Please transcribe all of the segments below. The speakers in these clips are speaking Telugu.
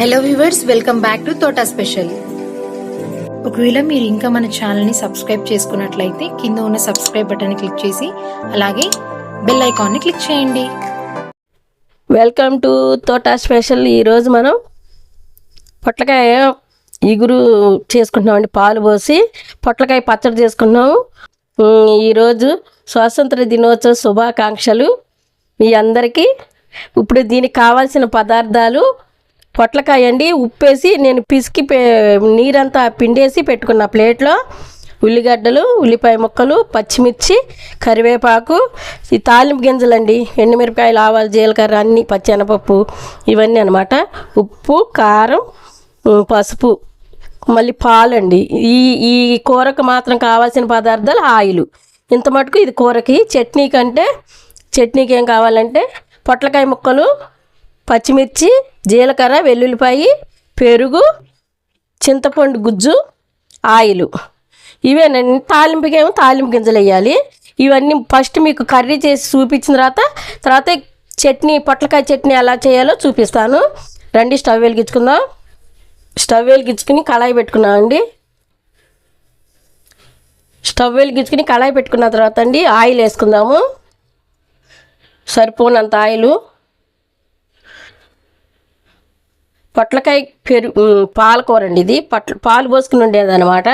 Hello viewers welcome back to Thota special ఒకవేళ మీరు ఇంకా మన ఛానల్ని సబ్స్క్రైబ్ చేసుకున్నట్లయితే కింద ఉన్న సబ్స్క్రైబ్ బటన్ క్లిక్ చేసి అలాగే బెల్ ఐకాన్ని క్లిక్ చేయండి. వెల్కమ్ టు తోటా స్పెషల్ ఈరోజు మనం పొట్లకాయ ఇగురు చేసుకుంటున్నామండి. పాలు పోసి పొట్లకాయ పచ్చడి చేసుకున్నాము. ఈరోజు స్వాతంత్ర దినోత్సవ శుభాకాంక్షలు మీ అందరికీ. ఇప్పుడు దీనికి కావాల్సిన పదార్థాలు పొట్లకాయ అండి ఉప్పేసి నేను పిసికి పే- నీరంతా పిండేసి పెట్టుకున్న ప్లేట్లో ఉల్లిగడ్డలు ఉల్లిపాయ ముక్కలు పచ్చిమిర్చి కరివేపాకు ఈ తాలింపు గింజలండి ఎండుమిరపకాయలు ఆవాలు జీలకర్ర అన్ని పచ్చెనపప్పు ఇవన్నీ అనమాట ఉప్పు కారం పసుపు మళ్ళీ పాలండి. ఈ ఈ కూరకు మాత్రం కావాల్సిన పదార్థాలు ఆయిల్. ఇంత మటుకు ఇది కూరకి. చట్నీ కంటే చట్నీకి ఏం కావాలంటే పొట్లకాయ ముక్కలు పచ్చిమిర్చి జీలకర్ర వెల్లుల్లిపాయ పెరుగు చింతపండు గుజ్జు ఆయిలు. ఇవేనండి. తాలింపుకేమో తాలింపు గింజలు వేయాలి. ఇవన్నీ ఫస్ట్ మీకు కర్రీ చేసి చూపించిన తర్వాత తర్వాత చట్నీ పొట్లకాయ చట్నీ ఎలా చేయాలో చూపిస్తాను. రండి స్టవ్ వెలిగించుకుందాం. స్టవ్ వెలిగించుకుని కళాయి పెట్టుకున్నాం అండి. స్టవ్ వెలిగించుకుని కళాయి పెట్టుకున్న తర్వాత అండి ఆయిల్ వేసుకుందాము. సరిపోనంత ఆయిలు. పొట్లకాయ పెరుగు పాలకూర అండి ఇది. పట్ల పాలు పోసుకుని ఉండేది అనమాట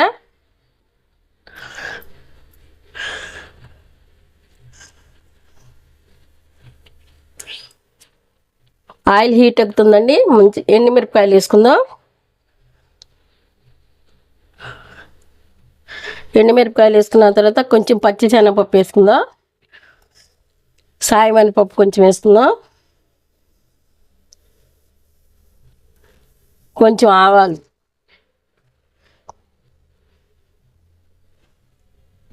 ఆయిల్ హీట్ ఎక్కుతుందండి. మంచి ఎండుమిరపకాయలు వేసుకుందాం. ఎండుమిరపకాయలు వేసుకున్న తర్వాత కొంచెం పచ్చి శనగపప్పు వేసుకుందాం. సాయమని పప్పు కొంచెం వేసుకుందాం. కొంచెం ఆవాలు.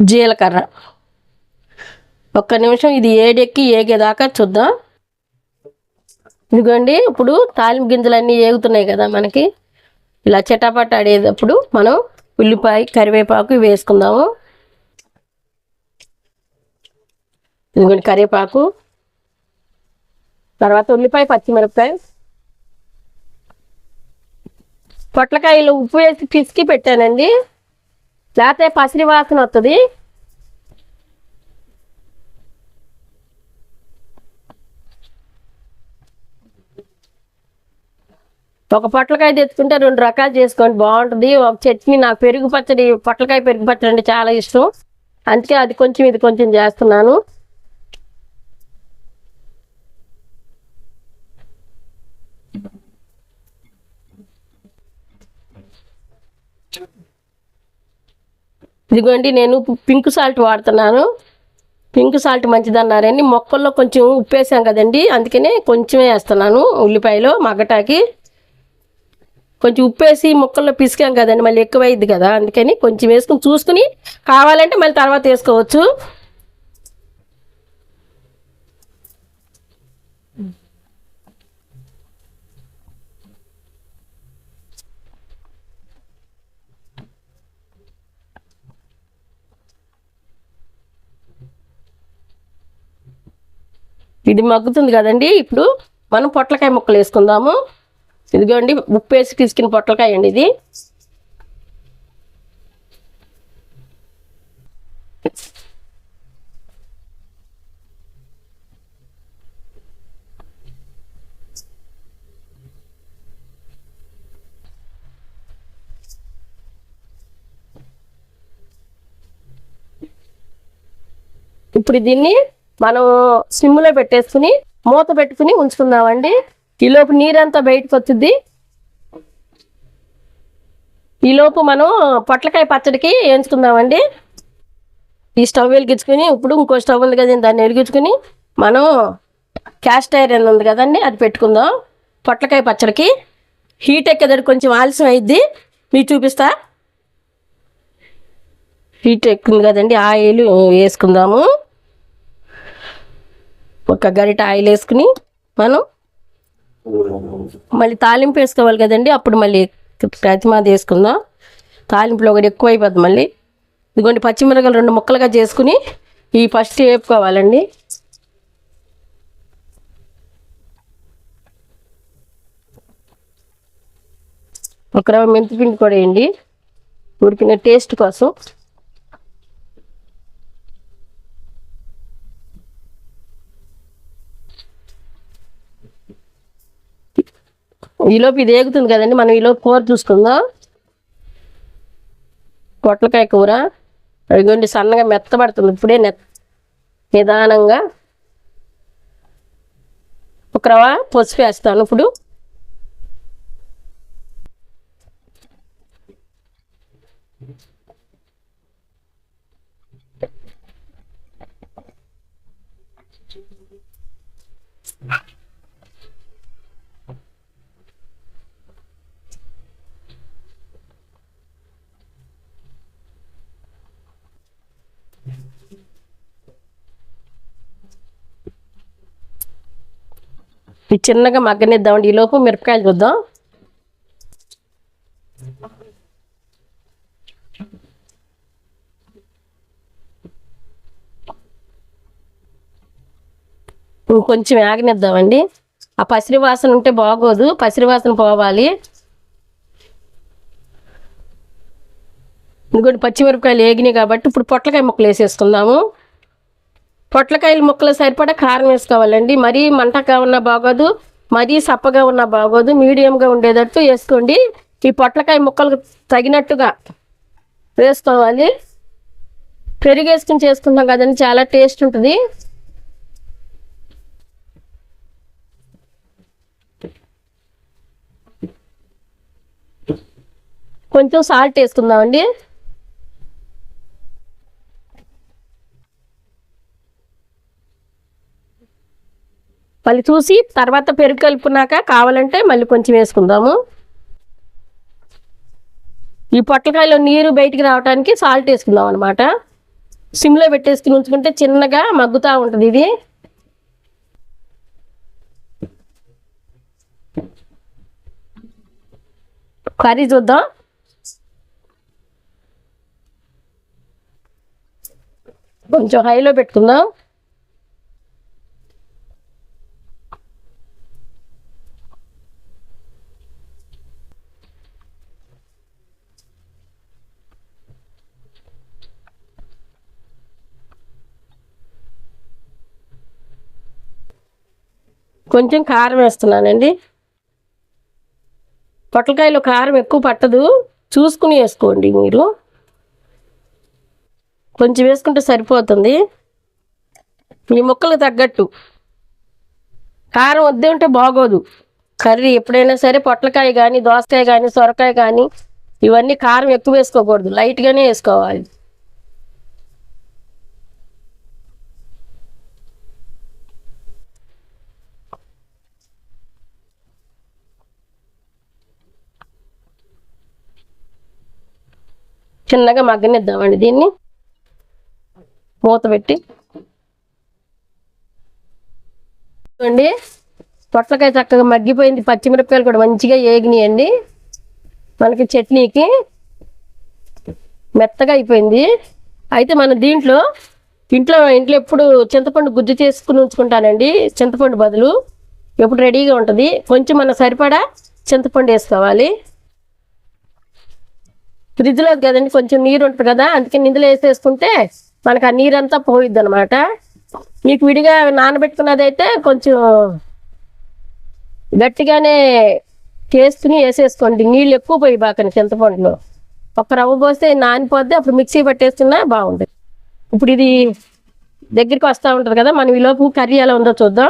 జీలకర్ర. ఒక్క నిమిషం ఇది ఏడెక్కి ఏగేదాకా చూద్దాం. ఇదిగోండి ఇప్పుడు తాలింపు గింజలన్నీ ఏగుతున్నాయి కదా మనకి. ఇలా చటాపట ఆడేటప్పుడు మనం ఉల్లిపాయ కరివేపాకు వేసుకుందాము. ఇదిగోండి కరివేపాకు. తర్వాత ఉల్లిపాయ పచ్చిమిరపకాయ. పొట్లకాయలు ఉప్పు వేసి పిసికి పెట్టానండి. లేకపోతే పసిరి వాసన వస్తుంది ఒక పొట్లకాయ తెచ్చుకుంటే రెండు రకాలు చేసుకోండి. బాగుంటుంది. ఒక చట్నీ నాకు పెరుగు పచ్చడి పొట్లకాయ పెరుగు పచ్చడి అంటే చాలా ఇష్టం. అందుకే అది కొంచెం ఇది కొంచెం చేస్తున్నాను. ఇదిగోండి నేను పింక్ సాల్ట్ వాడుతున్నాను. పింక్ సాల్ట్ మంచిదన్నారని మొక్కల్లో కొంచెం ఉప్పేసాం కదండి అందుకనే కొంచెమే వేస్తున్నాను ఉల్లిపాయలు మగ్గటాకి. కొంచెం ఉప్పు వేసి ముక్కల్లో పిసికాం కదండి మళ్ళీ ఎక్కువైద్ది కదా అందుకని కొంచెం వేసుకుని చూసుకుని కావాలంటే మళ్ళీ తర్వాత వేసుకోవచ్చు. ఇది మగ్గుతుంది కదండి. ఇప్పుడు మనం పొట్లకాయ ముక్కలు వేసుకుందాము. ఇదిగోండి ఉప్పు వేసి తీసుకున్న పొట్లకాయ అండి ఇది. ఇప్పుడు దీన్ని మనం సిమ్లో పెట్టేసుకుని మూత పెట్టుకుని ఉంచుకుందామండి. ఈలోపు నీరంతా బయటకు వచ్చింది ఈలోపు మనం పొట్లకాయ పచ్చడికి వేయించుకుందామండి. ఈ స్టవ్ వెలిగించుకుని ఇప్పుడు ఇంకో స్టవ్ ఉంది కదండి దాన్ని వెలిగించుకుని మనం క్యాస్ట్ ఐరన్ ఉంది కదండి అది పెట్టుకుందాం. పొట్లకాయ పచ్చడికి హీట్ ఎక్కేదాడు కొంచెం ఆలస్యం అయింది మీకు చూపిస్తా. హీట్ ఎక్కుంది కదండి ఆయిల్ వేసుకుందాము. ఒక గరిట ఆయిల్ వేసుకుని మనం మళ్ళీ తాలింపు వేసుకోవాలి కదండి. అప్పుడు మళ్ళీ ప్రతిమాది వేసుకుందాం. తాలింపులో ఒకటి ఎక్కువ అయిపోద్ది మళ్ళీ. ఇదిగోండి పచ్చిమిరపకాయలు రెండు ముక్కలుగా చేసుకుని ఈ ఫస్ట్ వేపుకోవాలండి. ఒక రవ్వ మెంతిపిండి కూడా వేయండి. ఉడికిన టేస్ట్ కోసం. ఈలోపు ఇది ఏగుతుంది కదండి. మనం ఈలోపు కూర చూసుకుందాం. పొట్లకాయ కూర. అదిగోండి సన్నగా మెత్తబడుతుంది. ఇప్పుడే నెత్ నిదానంగా ఒక రవ్వ పసుపు వేస్తాను ఇప్పుడు. ఇది చిన్నగా మగ్గనిద్దామండి. ఈలోపు మిరపకాయలు చూద్దాం. ఇంకొంచెం ఆగనిద్దామండి. ఆ పసిరి వాసన ఉంటే బాగోదు. పసిరి వాసన పోవాలి. ఇంకోటి పచ్చిమిరపకాయలు ఏగినాయి కాబట్టి ఇప్పుడు పొట్లకాయ ముక్కలు వేసేసుకుందాము. పొట్లకాయల ముక్కలు సరిపడా కారం వేసుకోవాలండి. మరీ మంటగా ఉన్నా బాగోదు మరీ సప్పగా ఉన్నా బాగోదు మీడియంగా ఉండేటట్టు వేసుకోండి. ఈ పొట్లకాయ ముక్కలకు తగినట్టుగా వేసుకోవాలి. పెరుగు వేసుకుని చేసుకుంటాం కదండి చాలా టేస్ట్ ఉంటుంది. కొంచెం సాల్ట్ వేసుకుందామండి. మళ్ళీ చూసి తర్వాత పెరుగు కలుపుకున్నాక కావాలంటే మళ్ళీ కొంచెం వేసుకుందాము. ఈ పొట్లకాయలో నీరు బయటికి రావడానికి సాల్ట్ వేసుకుందాం అనమాట సిమ్లో పెట్టేసుకుని ఉంచుకుంటే చిన్నగా మగ్గుతూ ఉంటుంది ఇది. కర్రీ చూద్దాం. కొంచెం హైలో పెట్టుకుందాం. కొంచెం కారం వేస్తున్నానండి. పొట్లకాయలో కారం ఎక్కువ పట్టదు. చూసుకుని వేసుకోండి మీరు. కొంచెం వేసుకుంటే సరిపోతుంది. మీ ముక్కలకు తగ్గట్టు. కారం వద్దే ఉంటే బాగోదు. కర్రీ ఎప్పుడైనా సరే పొట్లకాయ కానీ దోసకాయ కానీ సొరకాయ కానీ ఇవన్నీ కారం ఎక్కువ వేసుకోకూడదు. లైట్గానే వేసుకోవాలి. చిన్నగా మగ్గనిద్దామండి దీన్ని. మూత పెట్టి. అండి పొట్లకాయ చక్కగా మగ్గిపోయింది. పచ్చిమిరపకాయలు కూడా మంచిగా ఏగినాయండి. మనకి చట్నీకి మెత్తగా అయిపోయింది. అయితే మన దీంట్లో ఇంట్లో ఇంట్లో ఎప్పుడు చింతపండు గుజ్జు చేసుకుని ఉంచుకుంటానండి. చింతపండు బదులు ఎప్పుడు రెడీగా ఉంటుంది. కొంచెం మన సరిపడా చింతపండు వేసుకోవాలి. ఫ్రిడ్జ్లో కదండి కొంచెం నీరు ఉంటుంది కదా అందుకే ఇందులో వేసేసుకుంటే మనకు ఆ నీరంతా పోయిద్ది అనమాట మీకు విడిగా నానబెట్టుకున్నది అయితే కొంచెం గట్టిగానే చేసుకుని వేసేసుకోండి. నీళ్ళు ఎక్కువ పోయి బాకండి చింతపండులో ఒక రవ్వ పోస్తే నానిపోద్ది అప్పుడు మిక్సీ పట్టేస్తున్నా బాగుంటుంది. ఇప్పుడు ఇది దగ్గరికి వస్తూ ఉంటుంది కదా మనం ఈ కర్రీ ఎలా ఉందో చూద్దాం.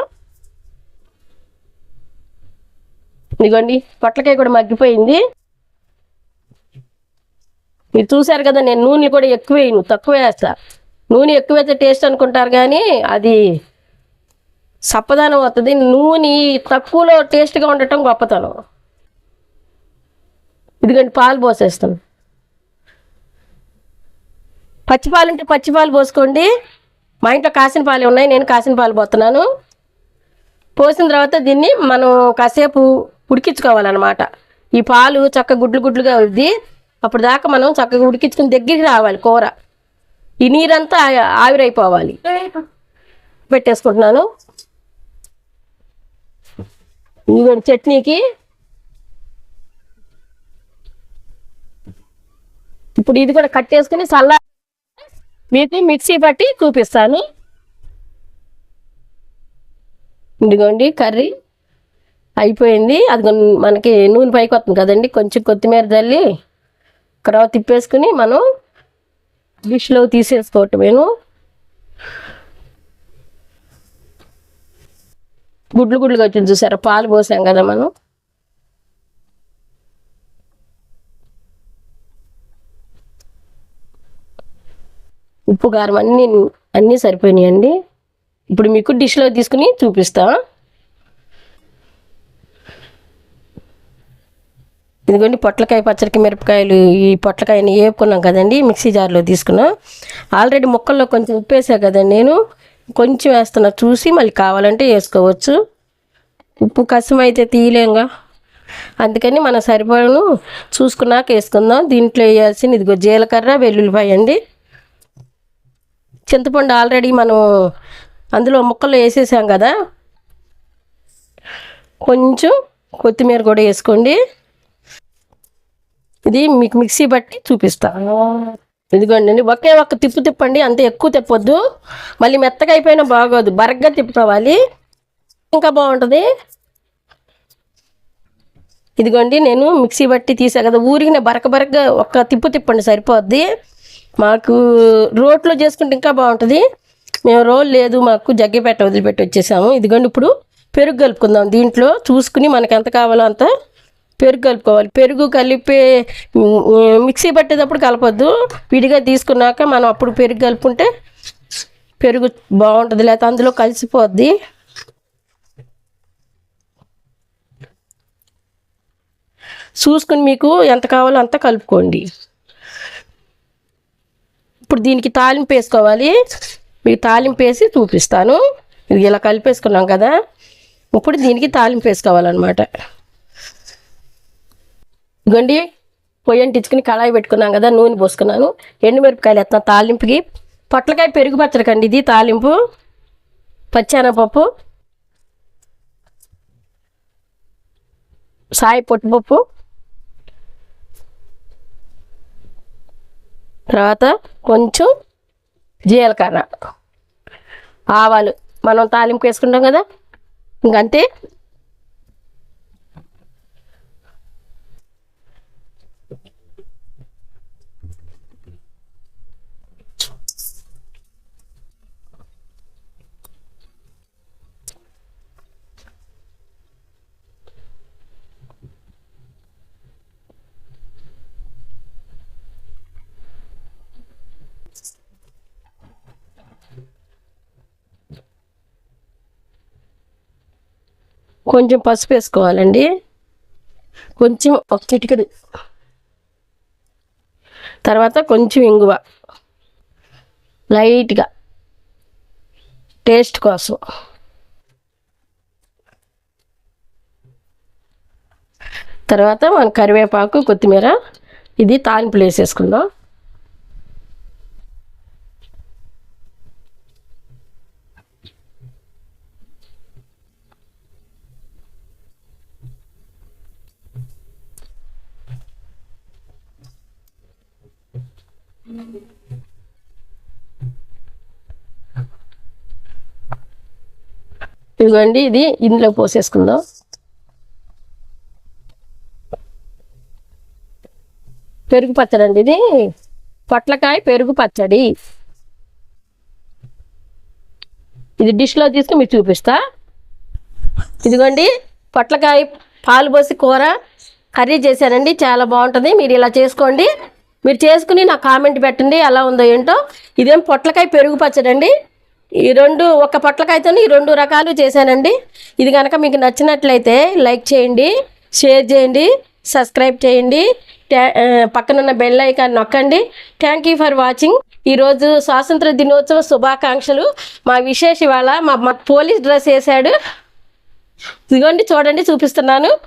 ఇదిగోండి పొట్లకాయ కూడా మగ్గిపోయింది. మీరు చూశారు కదా నేను నూనె కూడా ఎక్కువ వేయను తక్కువ వేస్తా. నూనె ఎక్కువ వేస్తే టేస్ట్ అనుకుంటారు కానీ అది సప్పదనం వస్తుంది నూనె తక్కువలో టేస్ట్గా ఉండటం గొప్పతనం. ఇదిగండి పాలు పోసేస్తాను. పచ్చిపాలు ఉంటే పచ్చిపాలు పోసుకోండి. మా ఇంట్లో కాసిన పాలు ఉన్నాయి నేను కాసిన పాలు పోతున్నాను. పోసిన తర్వాత దీన్ని మనం కాసేపు ఉడికించుకోవాలన్నమాట. ఈ పాలు చక్క గుడ్లు గుడ్లుగా ఉంది అప్పుడు దాకా మనం చక్కగా ఉడికించుకుని దగ్గరికి రావాలి కూర. ఈ నీరంతా ఆవిరైపోవాలి. పెట్టేసుకుంటున్నాను. ఇదిగోండి చట్నీకి. ఇప్పుడు ఇది కూడా కట్టేసుకుని చల్ల మీకు మిక్సీ పట్టి చూపిస్తాను. ఇదిగోండి కర్రీ అయిపోయింది. అది మనకి నూనె పైకి వస్తుంది కదండి. కొంచెం కొత్తిమీర జల్లి తర్వాత తిప్పేసుకుని మనం డిష్లో తీసేసుకోవటం. నేను గుడ్లు గుడ్లుగా వచ్చింది చూసారా? పాలు పోసాం కదా మనం. ఉప్పు కారం అన్నీ అన్నీ సరిపోయినాయండి. ఇప్పుడు మీకు డిష్లో తీసుకుని చూపిస్తాను ఇదిగోండి పొట్లకాయ పచ్చడికి మిరపకాయలు ఈ పొట్లకాయని వేపుకున్నాం కదండి మిక్సీ జార్లో తీసుకున్నాం. ఆల్రెడీ ముక్కల్లో కొంచెం ఉప్పు వేసా కదండి నేను. కొంచెం వేస్తున్నా చూసి మళ్ళీ కావాలంటే వేసుకోవచ్చు. ఉప్పు కసం అయితే తీయలేంగా. అందుకని మన సరిపడను చూసుకున్నాక వేసుకుందాం. దీంట్లో వేయాల్సింది ఇదిగో జీలకర్ర వెల్లుల్లిపాయ అండి. చింతపండు ఆల్రెడీ మనం అందులో ముక్కలు వేసేసాం కదా. కొంచెం కొత్తిమీర కూడా వేసుకోండి. ఇది మీకు మిక్సీ బట్టి చూపిస్తా. ఇదిగోండి ఒకే ఒక్క తిప్పు తిప్పండి అంత ఎక్కువ తిప్పొద్దు. మళ్ళీ మెత్తగా అయిపోయినా బాగోదు బరగ్గా తిప్పుకోవాలి. ఇంకా బాగుంటుంది. ఇదిగోండి నేను మిక్సీ బట్టి తీసా కదా ఊరికి బరక బరకగా ఒక్క తిప్పు తిప్పండి సరిపోద్ది. మాకు రోట్లో చేసుకుంటే ఇంకా బాగుంటుంది. మేము రోల్ లేదు మాకు జగ్గిపెట్ట వదిలిపెట్టి వచ్చేసాము. ఇదిగోండి ఇప్పుడు పెరుగు కలుపుకుందాం దీంట్లో. చూసుకుని మనకు ఎంత కావాలో అంత పెరుగు కలుపుకోవాలి. పెరుగు కలిపి మిక్సీ పట్టేటప్పుడు కలపొద్దు. విడిగా తీసుకున్నాక మనం అప్పుడు పెరుగు కలుపుకుంటే పెరుగు బాగుంటుంది లేకపోతే అందులో కలిసిపోద్ది. చూసుకుని మీకు ఎంత కావాలో అంత కలుపుకోండి. ఇప్పుడు దీనికి తాలింపు వేసుకోవాలి. మీకు తాలింపు వేసి చూపిస్తాను. ఇది ఇలా కలిపేసుకున్నాం కదా. ఇప్పుడు దీనికి తాలింపు వేసుకోవాలన్నమాట. గొండి పొయ్యి అంటించుకుని కళాయి పెట్టుకున్నాం కదా నూనె పోసుకున్నాను. ఎండుమిరపకాయలు ఎత్తాను తాలింపుకి. పొట్లకాయ పెరుగు పచ్చడికండి ఇది తాలింపు. పచ్చెనపప్పు. సాయి పొట్టుపప్పు. తర్వాత కొంచెం జీలకర్ర. ఆవాలు. మనం తాలింపు వేసుకుంటాం కదా ఇంకంతే. కొంచెం పసుపు వేసుకోవాలండి. కొంచెం ఒక చిటికెడు. తర్వాత కొంచెం ఇంగువ. లైట్గా. టేస్ట్ కోసం. తర్వాత మన కరివేపాకు కొత్తిమీర. ఇది తాలింపులు వేసేసుకుందాం. ఇదిగోండి ఇది ఇందులో పోసేసుకుందాం. పెరుగు పచ్చడి అండి ఇది. పొట్లకాయ పెరుగు పచ్చడి. ఇది డిష్లో తీసుకుని మీకు చూపిస్తా. ఇదిగోండి పొట్లకాయ పాలు పోసి కూర కర్రీ చేశానండి చాలా బాగుంటుంది. మీరు ఇలా చేసుకోండి. మీరు చేసుకుని నాకు కామెంట్ పెట్టండి ఎలా ఉందో ఏంటో. ఇదేం పొట్లకాయ పెరుగు పచ్చడండి. ఈ రెండు ఒక పొట్లకాయతోనే ఈ రెండు రకాలు చేశానండి. ఇది కనుక మీకు నచ్చినట్లయితే లైక్ చేయండి షేర్ చేయండి సబ్స్క్రైబ్ చేయండి ట్యా- పక్కనున్న బెల్ ఐకాన్ నొక్కండి. థ్యాంక్ యూ ఫర్ వాచింగ్ ఈరోజు స్వాతంత్ర దినోత్సవ శుభాకాంక్షలు. మా విశేష ఇవాళ మా మా పోలీస్ డ్రెస్ వేశాడు. ఇదిగోండి చూడండి చూపిస్తున్నాను.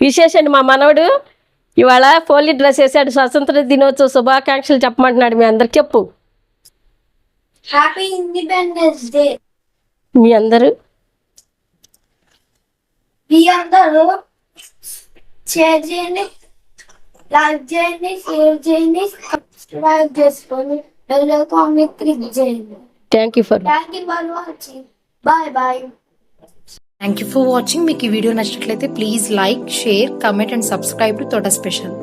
విశేషండి మా మనవడు. ఇవాళ పోలీస్ డ్రెస్ వేసాడు. స్వాతంత్ర దినోత్సవ శుభాకాంక్షలు చెప్పమంటున్నాడు మీ అందరికి చెప్పు. హ్యాపీ ఇండిపెండెన్స్ డే మీ అందరూ. మీ అందరూ షేర్ చేయండి. లైక్ చేయండి షేర్ చేయండి సబ్స్క్రైబ్ చేసుకోండి. బెల్ ఐకాన్ క్లిక్ చేయండి. Thank you for thank you for watching bye bye thank you for watching మీకు ఈ వీడియో నచ్చినట్లయితే please like share comment and subscribe to Thota special